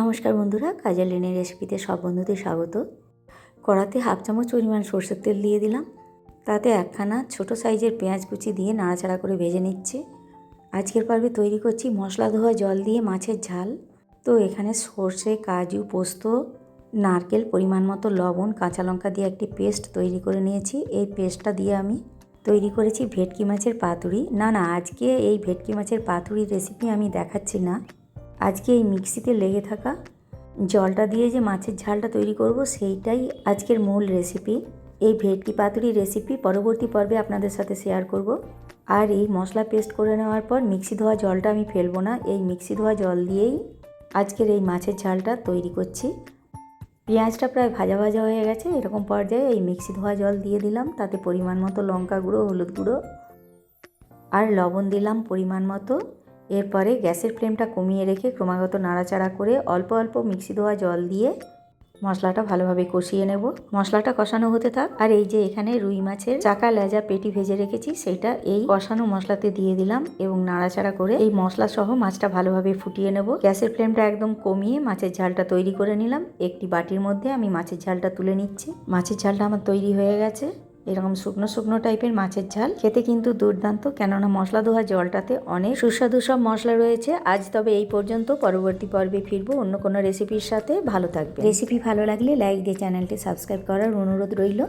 নমস্কার বন্ধুরা, কাজের লেনের রেসিপিতে সব বন্ধুদের স্বাগত। কড়াতে হাফ চামচ পরিমাণ সর্ষের তেল দিয়ে দিলাম। তাতে একখানা ছোট সাইজের পেঁয়াজ কুচি দিয়ে নাড়াচাড়া করে ভেজে নিচ্ছে। আজকের পর্বে তৈরি করছি মশলা ধোয়া জল দিয়ে মাছের ঝাল। তো এখানে সর্ষে, কাজু, পোস্ত, নারকেল, পরিমাণ মতো লবণ, কাঁচা লঙ্কা দিয়ে একটি পেস্ট তৈরি করে নিয়েছি। এই পেস্টটা দিয়ে আমি তৈরি করেছি ভেটকি মাছের পাতুরি। না না, আজকে এই ভেটকি মাছের পাতুরির রেসিপি আমি দেখাচ্ছি না। আজকে এই মিক্সিতে লেগে থাকা জলটা দিয়ে যে মাছের ঝালটা তৈরি করব, সেইটাই আজকের মূল রেসিপি এই ভেটকি পাতুরি রেসিপি পরবর্তী পর্বে আপনাদের সাথে শেয়ার করব। আর এই মশলা পেস্ট করে নেওয়ার পর মিক্সি ধোয়া জলটা আমি ফেলব না। এই মিক্সি ধোয়া জল দিয়েই আজকের এই মাছের ঝালটা তৈরি করছি। পেঁয়াজটা প্রায় ভাজা ভাজা হয়ে গেছে। এরকম পর্যায়ে এই মিক্সি ধোয়া জল দিয়ে দিলাম। তাতে পরিমাণ মতো লঙ্কা গুঁড়ো, হলুদ গুঁড়ো আর লবণ দিলাম পরিমাণ মতো। এরপরে গ্যাসের ফ্লেমটা কমিয়ে রেখে ক্রমাগত নাড়াচাড়া করে অল্প অল্প মিক্সি ধোয়া জল দিয়ে মশলাটা ভালোভাবে কষিয়ে নেব। মশলাটা কষানো হতে থাক। আর এই যে এখানে রুই মাছের চাকা লেজা পেটি ভেজে রেখেছি সেইটা এই কষানো মশলাতে দিয়ে দিলাম এবং নাড়াচাড়া করে এই মশলা সহ মাছটা ভালোভাবে ফুটিয়ে নেব। গ্যাসের ফ্লেমটা একদম কমিয়ে মাছের ঝালটা তৈরি করে নিলাম। একটি বাটির মধ্যে আমি মাছের ঝালটা তুলে নিচ্ছি। মাছের ঝালটা আমার তৈরি হয়ে গেছে। এরকম শুকনো শুকনো টাইপের মাছের ঝাল। খেতে কিন্তু দুর্দান্ত, কেননা মশলা ধোয়া জলটাতে অনেক সুস্বাদু সব মশলা রয়েছে। আজ তবে এই পর্যন্ত, পরবর্তী পর্বে ফিরবো অন্য কোনো রেসিপির সাথে। ভালো থাকবে রেসিপি ভালো লাগলে লাইক দিয়ে চ্যানেলটি সাবস্ক্রাইব করার অনুরোধ রইল।